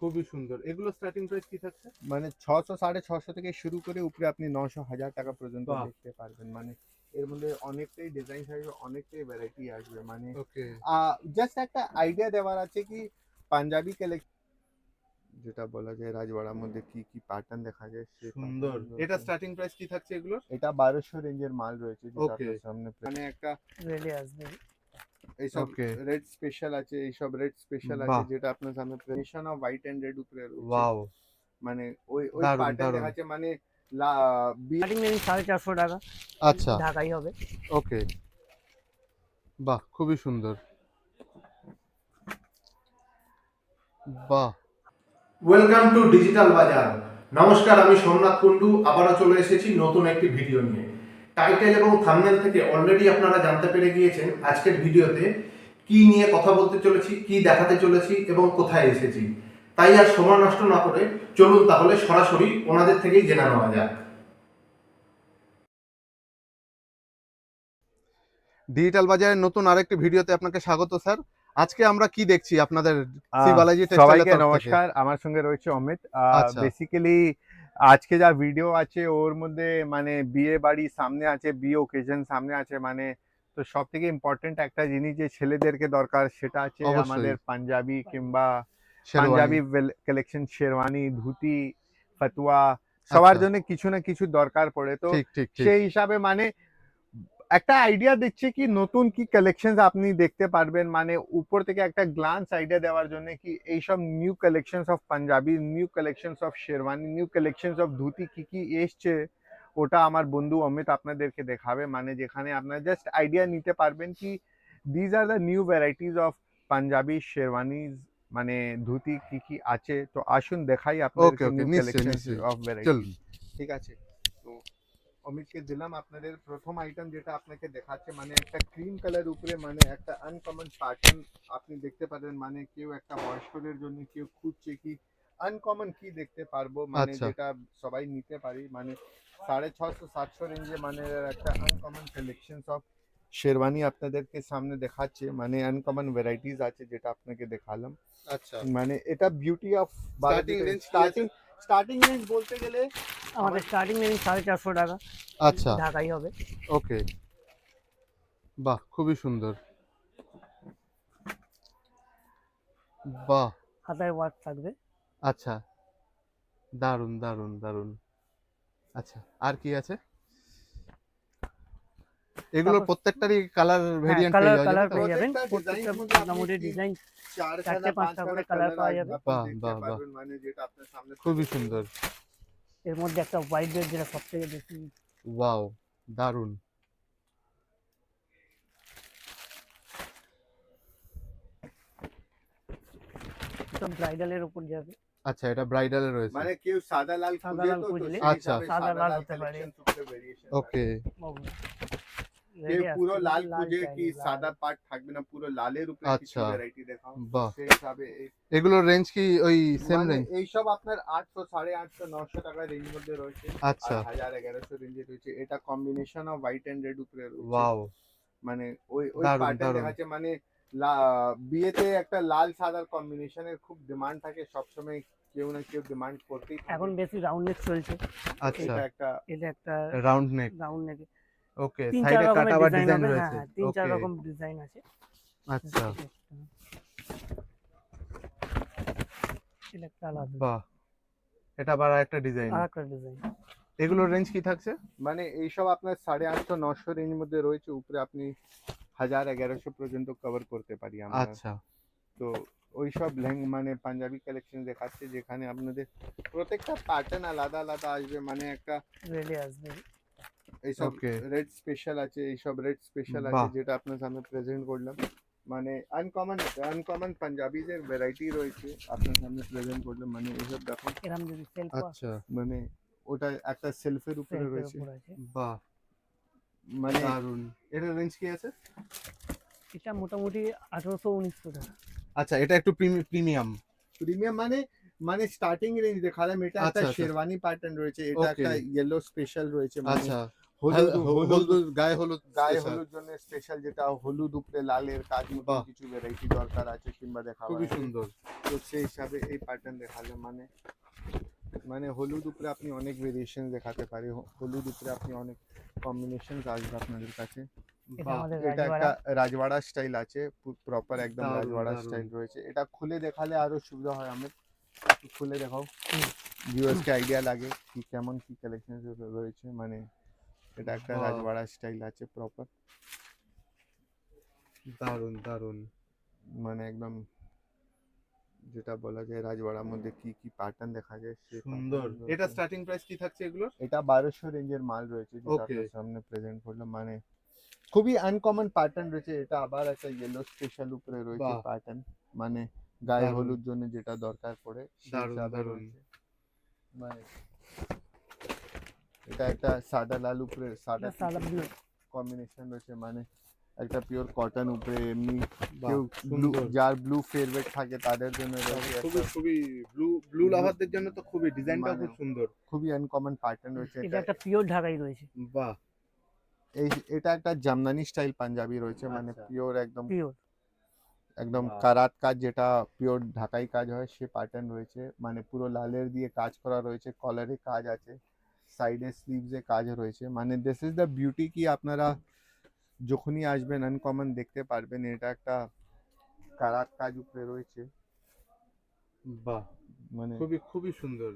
খুবই সুন্দর। এগুলো স্টার্টিং প্রাইস কি থাকছে? মানে ছশো সাড়ে ছশো থেকে শুরু করে উপরে আপনি নশো হাজার টাকা পর্যন্ত দেখতে পারবেন। মানে এর মধ্যে অনেকটাই ডিজাইন থাকবে অনেকটাই ভ্যারাইটি আসবে। মানে ওকে জাস্ট একটা আইডিয়া দেওয়ার আছে কি পাঞ্জাবি কালেকশন যেটা বলা যায় রাজবাড়ার মধ্যে কি কি প্যাটার্ন দেখা যায় সে সুন্দর। এটা স্টার্টিং প্রাইস কি থাকছে এগুলোর? এটা বারোশো রেঞ্জের মাল রয়েছে যেটা সামনে মানে একটা রেডি আসবে। এইসব. রেড স্পেশাল আছে এইসব রেড স্পেশাল আছে বাহ। যেটা আপনার সামনে প্রেশন অফ হোয়াইট এন্ড রেড উপরে ওয়াও মানে ওই ওই দেখাচ্ছে মানে স্টার্টিং রেঞ্জ সাড়ে চারশো টাকা। আচ্ছা। ঢাকাই হবে। ওকে বাহ খুবই সুন্দর। বাহ। ওয়েলকাম টু ডিজিটাল বাজার নমস্কার আমি সোমনাথ কুন্ডু আবারও চলে এসেছি নতুন একটি ভিডিও নিয়ে। টাইটেল এবং থাম্বনেল থেকে অলরেডি আপনারা জানতে পেরে গিয়েছেন আজকের ভিডিওতে কি নিয়ে কথা বলতে চলেছি কি দেখাতে চলেছি এবং কোথায় এসেছি। তাই আর সময় নষ্ট না করে চলুন তাহলে সরাসরি ওনাদের থেকেই জেনে নেওয়া যাক। ডিজিটাল বাজারের নতুন আরেকটি ভিডিওতে আপনাকে স্বাগত স্যার। আজকে আমরা কি দেখছি আপনাদের সবাইকে নমস্কার। আমার সঙ্গে রয়েছে অমিত। বেসিক্যালি আজকে যা ভিডিও আছে ওর মধ্যে মানে বিয়ে বাড়ি সামনে আছে বিয়ে ওকেশন সামনে আছে মানে তো সব থেকে ইম্পর্টেন্ট একটা জিনিস যে ছেলেদেরকে দরকার সেটা আছে আমাদের পাঞ্জাবি কিংবা পাঞ্জাবি কালেকশন শেরওয়ানি ধুতি ফতুয়া সবার আচ্ছা। জন্য কিছু না কিছু দরকার পড়ে। তো ঠিক ঠিক ঠিক। সেই হিসাবে মানে একটা আইডিয়া দিচ্ছে কি নতুন কি কালেকশন আপনি দেখতে পারবেন। মানে উপর থেকে একটা গ্লান্স আইডিয়া দেওয়ার জন্য কি এইসব new collection of Punjabi new collection of sherwani new collection of dhoti কি কি এসছে ওটা আমার বন্ধু অমিত আপনাদেরকে দেখাবে। মানে যেখানে আপনারা জাস্ট আইডিয়া নিতে পারবেন কি these are the new varieties of Punjabi sherwanis মানে ধুতি কি কি আছে। তো আসুন দেখাই আপনাদের নিউ কালেকশন অফ ভ্যারাইটি ঠিক আছে? তো অমিতকে দিলাম আপনাদের প্রথম আইটেম যেটা আপনাকে দেখাচ্ছে মানে একটা ক্রিম কালার উপরে মানে একটা আনকমন প্যাটার্ন আপনি দেখতে পারেন মানে কেউ একটা বয়স্কদের জন্য কেউ খুঁজছে কি আনকমন কি দেখতে পারব মানে আচ্ছা। যেটা সবাই নিতে পারি মানে সাড়ে ছশো সাতশো রেঞ্জে মানে একটা আনকমন কালেকশন অফ শেরওয়ানি আপনাদেরকে সামনে দেখাচ্ছে মানে আনকমন ভ্যারাইটিস আছে যেটা আপনাকে দেখালাম। আচ্ছা। মানে এটা beauty of starting starting range বলতে গেলে আমাদের স্টার্টিং রেঞ্জ সাড়ে চারশো টাকা। আচ্ছা। ঢাকাই হবে। ওকে। বাহ খুবই সুন্দর। বাহ। হাতায় ওয়ার্ক থাকবে। আচ্ছা। দারুণ দারুণ দারুণ আচ্ছা আর কি আছে? এগুলোর প্রত্যেকটারই কালার ভেরিয়েন্ট কালার কালার পেয়ে প্রত্যেকটা যাবেন। প্রত্যেকটা এর মোটামুটি ডিজাইন চার চারটে, পাঁচটা করে colour পাওয়া যাবে। বাহ, বাহ, বাহ। মানে যেটা আপনার সামনে খুবই সুন্দর। এর মধ্যে একটা হোয়াইট বেড যেটা সব থেকে বেশি ওয়াও দারুণ সব ব্রাইডালের উপর যাবে। আচ্ছা এটা ব্রাইডাল ব্রাইডালে রয়েছে। মানে কেউ সাদা লাল খুঁজে তো, তো আচ্ছা। সাদা লাল হতে পারে। ওকে আছে। পুরো লাল খুঁজে কি সাদা পার্ট থাকবে না পুরো লালের উপরে কিছু। ভ্যারাইটি দেখাও সেই হিসাবে এগুলোর রেঞ্জ কি ওই সেম মানে রেঞ্জ এইসব আপনার আটশো সাড়ে আটশো নশো টাকা রেঞ্জ মধ্যে রয়েছে আচ্ছা আর হাজার এগারোশো রেঞ্জে রয়েছে এটা combination of white and red উপরে রয়েছে ওয়াও মানে ওই ওই দেখাচ্ছে মানে লা- বিয়েতে একটা লাল সাদার কম্বিনেশনের খুব ডিমান্ড থাকে সবসময় কেউ না কেউ ডিমান্ড করতেই এখন বেশি রাউন্ড নেক চলছে। আচ্ছা। এটা একটা এটা একটা রাউন্ড নেক রাউন্ড নেক ওকে সাইডে রকমের কাটাবার ডিজাইন হ্যাঁ রয়েছে। হ্যাঁ, তিন চার রকম ডিজাইন আছে। আচ্ছা। একটা আলাদা বাহ এটা আবার একটা ডিজাইন আর একটা ডিজাইন এগুলোর রেঞ্জ কি থাকছে? মানে এইসব আপনার সাড়ে আটশো নশো রেঞ্জ মধ্যে রয়েছে উপরে আপনি হাজার এগারোশো পর্যন্ত কভার করতে পারি আমরা। আচ্ছা। তো ওই সব লেহেং মানে পাঞ্জাবি কালেকশন দেখাচ্ছে যেখানে আপনাদের প্রত্যেকটা প্যাটার্ন আলাদা আলাদা আসবে মানে একটা রেডি আসবে। এইসব রেড স্পেশাল আছে এইসব রেড স্পেশাল আছে যেটা আপনার সামনে প্রেজেন্ট করলাম। মানে আনকমন আনকমন পাঞ্জাবিজের ভ্যারাইটি রয়েছে আপনার সামনে প্রেজেন্ট করলাম। মানে এইসব দেখুন এরকম যদি সেলফ আচ্ছা। মানে ওটা একটা সেলফের উপরে রয়েছে। বাহ। মানে দারুণ এটার রেঞ্জ কি আছে? এটা মোটামুটি আঠারোশো উনিশশো টাকা। আচ্ছা এটা একটু প্রিমিয়াম। প্রিমিয়াম মানে মানে স্টার্টিং রেঞ্জ দেখালাম এটা একটা আচ্ছা, আচ্ছা। শেরওয়ানি প্যাটার্ন রয়েছে এটা একটা ইয়েলো স্পেশাল রয়েছে। মানে আচ্ছা। হলুদ হ্যাঁ, হলুদ গায়ে হলুদ গায়ে হলুদ জন্য স্পেশাল যেটা হলুদ উপরে লালের কাজ মতো কিছু ভ্যারাইটি দরকার আছে কিংবা দেখাবো খুবই সুন্দর। তো সেই হিসাবে এই প্যাটার্ন দেখালে মানে মানে হলুদ উপরে আপনি অনেক ভেরিয়েশন দেখাতে পারি। হলুদ উপরে আপনি অনেক কম্বিনেশন আসবে আপনাদের কাছে। এটা একটা রাজবাড়া স্টাইল আছে প্রপার একদম রাজবাড়া স্টাইল রয়েছে। এটা খুলে দেখালে আরও সুবিধা হয় আমি খুলে দেখাও। হুম। ভিউয়ার্স কে আইডিয়া লাগে কি কেমন কি কালেকশন রয়েছে মানে এটা একটা রাজবাড়া স্টাইল আছে প্রপার দারুণ দারুণ মানে একদম যেটা বলা যায় রাজবাড়ার মধ্যে কি কি প্যাটার্ন দেখা যায় সুন্দর। এটা স্টার্টিং প্রাইস কি থাকছে এগুলোর? এটা বারোশো রেঞ্জের মাল রয়েছে যেটা. আপনার সামনে প্রেজেন্ট করলাম মানে খুবই আনকমন প্যাটার্ন রয়েছে। এটা আবার একটা ইয়েলো স্পেশাল উপরে রয়েছে। প্যাটার্ন মানে গায়ে হলুদ জন্য যেটা দরকার পড়ে সেই দারুণ, দারুণ। মানে এটা একটা সাদা লাল উপরে সাদা সাদা blue। কম্বিনেশন রয়েছে মানে একটা পিওর কটন উপরে এমনি কেউ ব্লু যার ব্লু ফেভারিট থাকে তাদের জন্য খুবই খুবই ব্লু ব্লু লাভারদের জন্য তো খুবই ডিজাইনটাও মানে- খুব সুন্দর। খুবই আনকমন প্যাটার্ন রয়েছে এটা এটা একটা পিওর ঢাকাই রয়েছে। বাহ। এই এটা একটা জামদানি স্টাইল পাঞ্জাবি রয়েছে মানে আচ্ছা। পিওর একদম পিওর একদম কারাত কাজ যেটা পিওর ঢাকাই কাজ হয় সে প্যাটার্ন রয়েছে মানে পুরো লালের দিয়ে কাজ করা রয়েছে কলারে কাজ আছে। সাইডে স্লিভসে কাজ রয়েছে। মানে দিস ইজ দ্য বিউটি কি আপনারা যখনই আসবেন আনকমন দেখতে পারবেন এটা একটা কারাক কাজ উপরে রয়েছে। বাহ! মানে খুবই খুবই সুন্দর।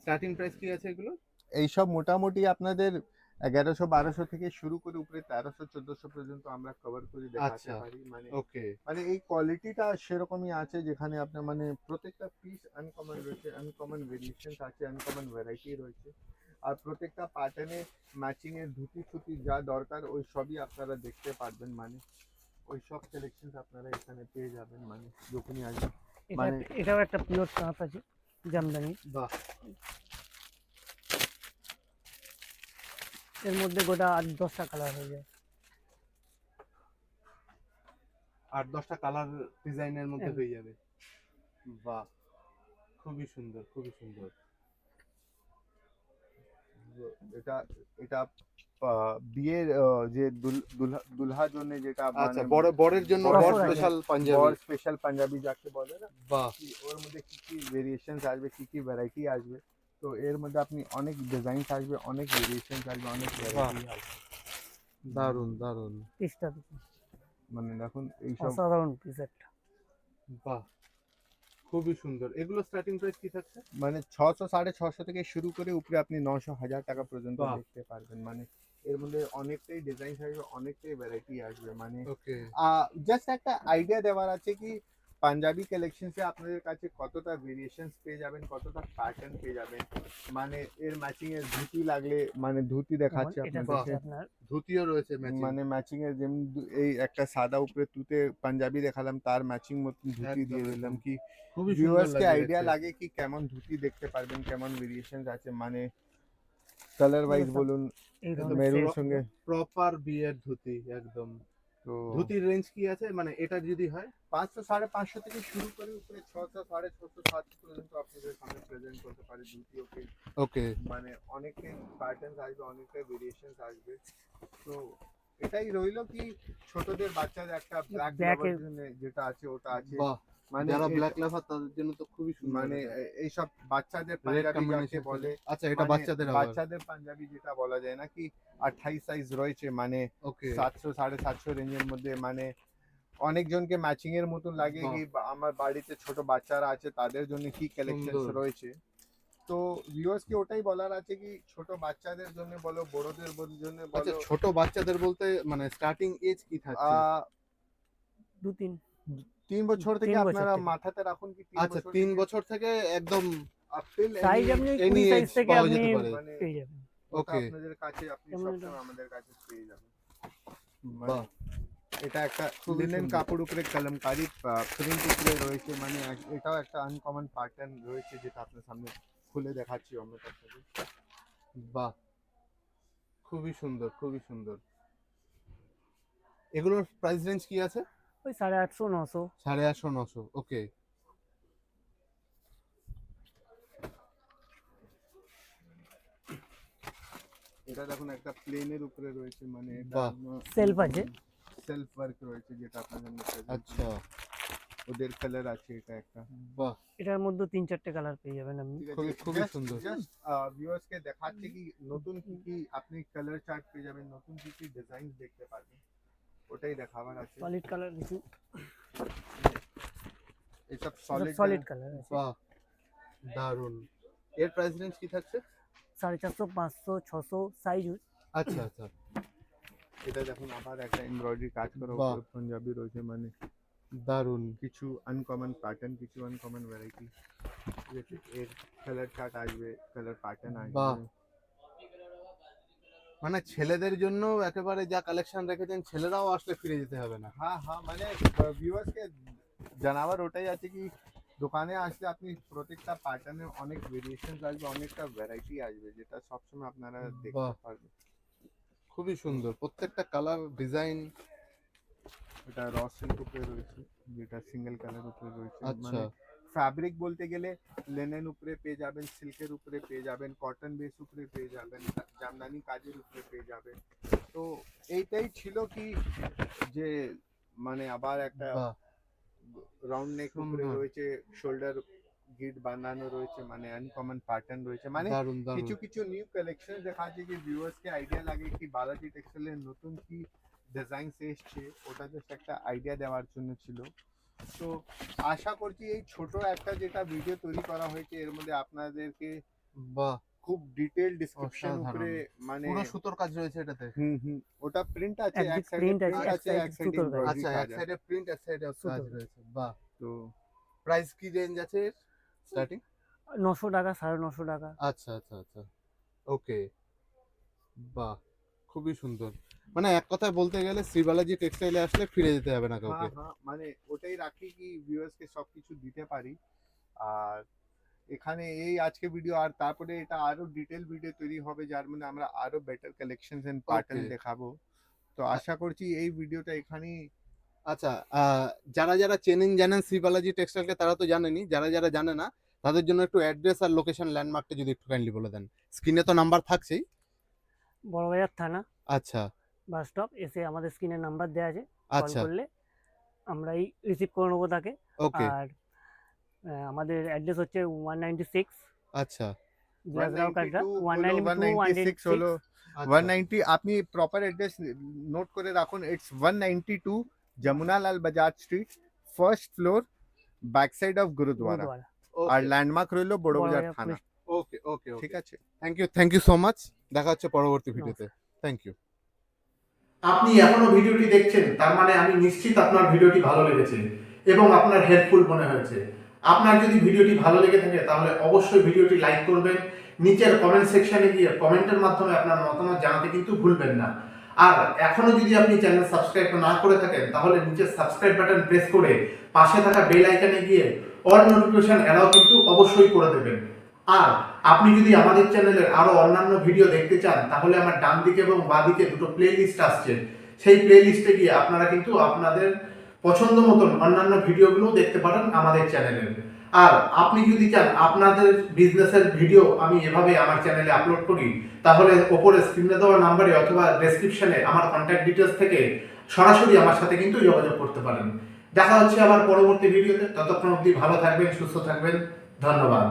স্টার্টিং প্রাইস কি আছে এগুলো এইসব মোটামুটি আপনাদের এগারোশো বারোশো থেকে শুরু করে উপরে তেরোশো চোদ্দশো পর্যন্ত আমরা কভার করে দেখাতে আচ্ছা। পারি। মানে ওকে মানে এই কোয়ালিটিটা সেরকমই আছে যেখানে আপনার মানে প্রত্যেকটা পিস আনকমন রয়েছে আনকমন ভেরিয়েশন আছে আনকমন ভ্যারাইটি রয়েছে। আর প্রত্যেকটা প্যাটার্নে ম্যাচিং এর ধুতি ফুতি যা দরকার ওই সবই আপনারা দেখতে পারবেন। মানে ওই সব কালেকশন আপনারা এখানে পেয়ে যাবেন। মানে যখনই আসবেন। মানে- এটাও একটা পিওর তাঁত আছে জামদানি। বাহ! এর মধ্যে গোটা আট দশটা কালার হয়ে যায়। আট দশটা কালার ডিজাইনের মধ্যে হ্যাঁ। হয়ে যাবে। বাহ খুবই সুন্দর খুবই সুন্দর। এটা এটা আহ, বিয়ের যে দুল- দুলহা দুলহার জন্য যেটা আচ্ছা বড় বরের জন্য বড় বড় বড় স্পেশাল বর পাঞ্জাবি। স্পেশাল পাঞ্জাবি যাকে বলে না বাহ। ওর মধ্যে কি কি ভেরিয়েশনস আসবে কি কি ভ্যারাইটি আসবে? তো এর মধ্যে আপনি অনেক ডিজাইন আসবে অনেক ভেরিয়েশনস আসবে অনেক ভ্যারাইটি আসবে। দারুণ দারুণ পিসটা মানে দেখুন এইসব অসাধারণ পিস একটা। বাহ। খুবই সুন্দর। এগুলো স্টার্টিং প্রাইস কি থাকছে? মানে ছশো সাড়ে ছশো থেকে শুরু করে উপরে আপনি নশো হাজার টাকা পর্যন্ত বাহ। দেখতে পারবেন। মানে এর মধ্যে অনেকটাই ডিজাইন আসবে অনেকটাই ভ্যারাইটি আসবে। মানে ওকে জাস্ট একটা আইডিয়া দেওয়ার আছে কি পাঞ্জাবি কালেকশনসে আপনাদের কাছে কতটা ভেরিয়েশনস পেয়ে যাবেন কতটা প্যাটার্ন পেয়ে যাবেন? মানে এর ম্যাচিং এর ধুতি লাগলে মানে ধুতি দেখাচ্ছে আপনার ধুতিও রয়েছে ম্যাচিং মানে ম্যাচিং এর যেমন এই একটা সাদা উপরে তুতে পাঞ্জাবি দেখালাম তার ম্যাচিং মতন ধুতি দিয়ে দিলাম কি? ভিউয়ার্স কে আইডিয়া লাগে কি কেমন ধুতি দেখতে পারবেন কেমন ভেরিয়েশনস আছে? মানে কালার ওয়াইজ বলুন set। সঙ্গে প্রপার বিয়ের ধুতি একদম। তো ধুতির রেঞ্জ কি আছে? মানে এটা যদি হয় পাঁচশো সাড়ে পাঁচশো থেকে শুরু করে উপরে ছশো সাড়ে ছশো সাতশো পর্যন্ত আপনাদের সামনে প্রেজেন্ট করতে পারে ধুতি ওকে ওকে মানে অনেকটাই প্যাটার্ন আসবে অনেকটাই ভেরিয়েশন আসবে। তো এটাই রইল কি ছোটদের বাচ্চাদের একটা ব্ল্যাক জন্য যেটা আছে ওটা আছে। বাহ। মানে যারা ব্ল্যাক লাভার তাদের জন্য তো খুবই সুন্দর মানে এইসব বাচ্চাদের পাঞ্জাবি যাকে বলে আচ্ছা এটা মানে বাচ্চাদের বাচ্চাদের পাঞ্জাবি যেটা বলা যায় না কি আঠাইশ সাইজ রয়েছে মানে ওকে সাতশো সাড়ে সাতশো রেঞ্জের মধ্যে মানে অনেকজনকে ম্যাচিং এর মতন লাগে কি আমার বাড়িতে ছোট বাচ্চারা আছে তাদের জন্য কি কালেকশন রয়েছে। তো ভিউয়ার্স কি ওটাই বলার আছে কি ছোট বাচ্চাদের জন্য বলো বড়দের বল- জন্য আচ্ছা ছোট বাচ্চাদের বলতে মানে স্টার্টিং এজ কি থাকছে? আহ, দু তিন তিন বছর থেকে আপনারা মাথাতে রাখুন কি আচ্ছা তিন বছর থেকে একদম আপিল সাইজ আপনি কুড়ি সাইজ থেকে আপনি। মানে পেয়ে যাবেন। ওকে আপনাদের কাছে আপনি সবসময় আমাদের কাছে পেয়ে যাবেন। বাহ। এটা একটা লিনেন কাপড় উপরে কলমকারি প্রিন্ট উপরে রয়েছে মানে এটাও একটা আনকমন প্যাটার্ন রয়েছে যেটা আপনার সামনে খুলে দেখাচ্ছি আমরা বাহ। খুবই সুন্দর খুবই সুন্দর। এগুলোর প্রাইস রেঞ্জ কি আছে? ওই সাড়ে আটশো নশো। সাড়ে আটশো নশো ওকে। এটা দেখুন একটা প্লেনের উপরে রয়েছে মানে। Self আছে। সেলফ ওয়ার্ক রয়েছে যেটা present। আচ্ছা। ওদের কালার আছে এটা একটা। বাহ। এটার মধ্যে তিন চারটে কালার পেয়ে যাবেন আপনি। খুবই খুবই সুন্দর। জাস্ট ভিউয়ার্স কে দেখাচ্ছি কি নতুন কি কি আপনি কালার চার্ট পেয়ে যাবেন নতুন কি কি ডিজাইন দেখতে পারবেন। ওটাই দেখাবার আছে সলিড কালার কিছু এসব সলিড সলিড কালার আছে। বাহ দারুণ এর প্রাইস রেঞ্জ কি থাকছে? সাড়ে চারশো পাঁচশো ছশো সাইজ আচ্ছা আচ্ছা। এটা দেখুন আবার একটা এমব্রয়ডারি কাজ করা বাহ। উপরে পাঞ্জাবি রয়েছে মানে দারুণ কিছু আনকমন প্যাটার্ন কিছু আনকমন ভ্যারাইটি ঠিক আছে এর কালার চার্ট আসবে কালার প্যাটার্ন বাহ। আসবে। মানে ছেলেদের জন্য একেবারে যা কালেকশন রেখেছেন ছেলেরাও আসলে ফিরে যেতে হবে না। হ্যাঁ হ্যাঁ মানে ভিউয়ার্স কে জানাবার ওটাই আছে কি দোকানে আসলে আপনি প্রত্যেকটা প্যাটার্নে অনেক ভেরিয়েশন আসবে অনেকটা ভ্যারাইটি আসবে যেটা সবসময় আপনারা দেখতে পারবেন। খুবই সুন্দর। প্রত্যেকটা কালার ডিজাইন এটা র সিল্ক উপরে রয়েছে যেটা সিঙ্গেল কালার উপরে রয়েছে আচ্ছা। মানে ফ্যাব্রিক বলতে গেলে লেনেন উপরে পেয়ে যাবেন সিল্কের উপরে পেয়ে যাবেন কটন বেস উপরে পেয়ে যাবেন জামদানি কাজের উপরে পেয়ে যাবেন। তো এইটাই ছিল কি যে মানে আবার একটা রাউন্ড নেক উপরে রয়েছে শোল্ডার গিট বানানো রয়েছে মানে আনকমন প্যাটার্ন রয়েছে। মানে কিছু কিছু নিউ কালেকশন দেখাচ্ছে কি ভিউয়ার্স কে আইডিয়া লাগে কি বালাজি টেক্সটাইলের নতুন কি ডিজাইন এসছে ওটা জাস্ট একটা আইডিয়া দেওয়ার জন্য ছিল। তো আশা করছি এই ছোট একটা যেটা ভিডিও তৈরি করা হয়েছে এর মধ্যে আপনাদেরকে বাহ। খুব ডিটেল ডিসক্রিপশন উপরে মানে পুরো সুতোর কাজ রয়েছে এটাতে। হুম হুম। ওটা প্রিন্ট আছে এক সাইডে প্রিন্ট আছে এক সাইডে সুতোর কাজ। আচ্ছা এক সাইডে প্রিন্ট এক সাইডে কাজ রয়েছে বাহ। তো প্রাইস কি রেঞ্জ আছে স্টার্টিং নশো টাকা সাড়ে নশো টাকা। আচ্ছা আচ্ছা আচ্ছা। ওকে বাহ খুবই সুন্দর। মানে এক কথায় বলতে গেলে শ্রীবালাজি টেক্সটাইলে আসলে ফিরে যেতে হবে না কাউকে। হ্যাঁ হ্যাঁ মানে ওটাই রাখি কি ভিউয়ার্স কে সবকিছু দিতে পারি। আর এখানে এই আজকে ভিডিও আর তারপরে এটা আরও ডিটেল ভিডিও তৈরি হবে যার মানে আমরা আরও বেটার কালেকশনস এন্ড প্যাটার্ন দেখাবো। তো আশা করছি এই ভিডিওটা এখানেই আচ্ছা যারা যারা চেনেন জানেন শ্রীবালাজি টেক্সটাইলকে তারা তো জানেনই। যারা যারা জানে না তাদের জন্য একটু অ্যাড্রেস আর লোকেশন ল্যান্ডমার্কটা যদি একটু কাইন্ডলি বলে দেন। স্ক্রিনে তো নাম্বার থাকছেই। বড়বাজার থানা। আচ্ছা। বাস স্টপ এসে আমাদের স্ক্রিনের নাম্বার দেওয়া আছে কল আচ্ছা। করলে আমরাই রিসিভ করে নেব তাকে। ওকে আর আমাদের অ্যাড্রেস হচ্ছে ওয়ান নাইনটি সিক্স আচ্ছা গ্লাসরাও কাটরা 192 ওয়ান হলো, ওয়ান 196 হলো। 190 আপনি প্রপার অ্যাড্রেস নোট করে রাখুন it's 192 Jamunalal Bazar street first floor back side of Gurdwara R landmark রইল বড়বাজার বড়বাজার থানা। ওকে ওকে ঠিক আছে? Thank you thank you so much দেখা হচ্ছে পরবর্তী ভিডিওতে। থ্যাংক ইউ আপনি এখনও ভিডিওটি দেখছেন, তার মানে আমি নিশ্চিত আপনার ভিডিওটি ভালো লেগেছে এবং আপনার হেল্পফুল মনে হয়েছে। আপনার যদি ভিডিওটি ভালো লেগে থাকে, তাহলে অবশ্যই ভিডিওটি লাইক করবেন। নিচের কমেন্ট সেকশনে গিয়ে কমেন্টের মাধ্যমে আপনার মতামত জানাতে কিন্তু ভুলবেন না। আর এখনও যদি আপনি চ্যানেল সাবস্ক্রাইব না করে থাকেন, তাহলে নিচের সাবস্ক্রাইব বাটন প্রেস করে পাশে থাকা বেল আইকনে গিয়ে অল নোটিফিকেশন এলাও কিন্তু অবশ্যই করে দেবেন। আর আপনি যদি আমাদের চ্যানেলের আরও অন্যান্য ভিডিও দেখতে চান, তাহলে আমার ডান দিকে এবং বাঁ দিকে দুটো প্লে লিস্ট আসছে। সেই প্লে লিস্টে গিয়ে আপনারা কিন্তু আপনাদের পছন্দ মতন অন্যান্য ভিডিওগুলো দেখতে পারেন আমাদের চ্যানেলের আর আপনি যদি চান আপনাদের বিজনেসের ভিডিও আমি এভাবে আমার চ্যানেলে আপলোড করি, তাহলে ওপরে স্ক্রিনে দেওয়া নাম্বারে অথবা ডেসক্রিপশনে আমার কন্ট্যাক্ট ডিটেলস থেকে সরাসরি আমার সাথে কিন্তু যোগাযোগ করতে পারেন। দেখা হচ্ছে আবার পরবর্তী ভিডিওতে ততক্ষণ অবধি ভালো থাকবেন, সুস্থ থাকবেন। ধন্যবাদ।